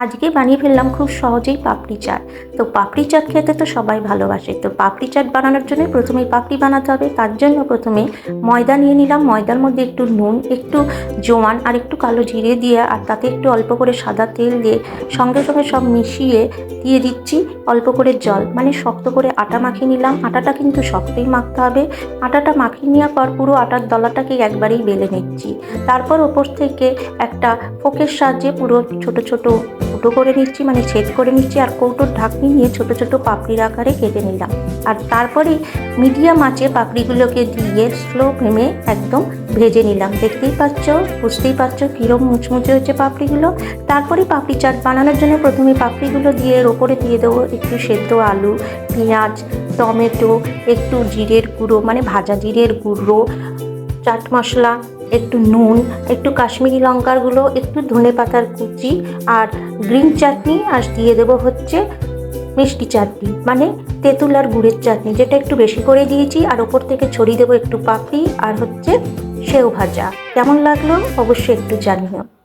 আজকে বানিয়ে ফেললাম খুব সহজেই পাপড়ি চাট। তো পাপড়ি চাট খেতে তো সবাই ভালোবাসে। তো পাপড়ি চাট বানানোর জন্য প্রথমে পাপড়ি বানাতে হবে। তার জন্য প্রথমে ময়দা নিয়ে নিলাম। ময়দার মধ্যে একটু নুন, একটু জোয়ান আর একটু কালো জিরে দিয়ে আর তাতে একটু অল্প করে সাদা তেল দিয়ে সঙ্গে সঙ্গে সব মিশিয়ে দিয়ে দিচ্ছি। অল্প করে জল মানে শক্ত করে আটা মাখিয়ে নিলাম। আটাটা কিন্তু শক্তই মাখতে হবে। আটাটা মাখিয়ে নেওয়ার পর পুরো আটার দলাটাকে একবারেই বেলে নিচ্ছি। তারপর ওপর থেকে একটা ফোকের সাহায্যে পুরো ছোট ছোট ফুটো করে নিচ্ছি মানে ছেদ করে নিচ্ছি আর কৌটোর ঢাকনি নিয়ে ছোট ছোট পাপড়ির আকারে কেটে নিলাম। আর তারপরে মিডিয়াম আঁচে পাপড়িগুলোকে দিয়ে স্লো ফ্লেমে একদম ভেজে নিলাম। দেখতেই পাচ্ছ, বুঝতেই পারছ কীরকম মুচমুচে হচ্ছে পাপড়িগুলো। তারপরে পাপড়ি চাট বানানোর জন্য প্রথমে পাপড়িগুলো দিয়ে এর ওপরে দিয়ে দেবো একটু সেদ্ধ আলু, পেঁয়াজ, টমেটো, একটু জিরের গুঁড়ো মানে ভাজা জিরের গুঁড়ো, চাট মশলা একটু নুন, একটু কাশ্মীরি লঙ্কার গুঁড়ো, একটু ধনে পাতার কুচি আর গ্রিন চাটনি আর দিয়ে দেবো হচ্ছে মিষ্টি চাটনি মানে তেঁতুল আর গুড়ের চাটনি, যেটা একটু বেশি করে দিয়েছি আর ওপর থেকে ছড়িয়ে দেবো একটু পাপড়ি আর হচ্ছে সেও ভাজা। কেমন লাগল অবশ্যই একটু জানিও।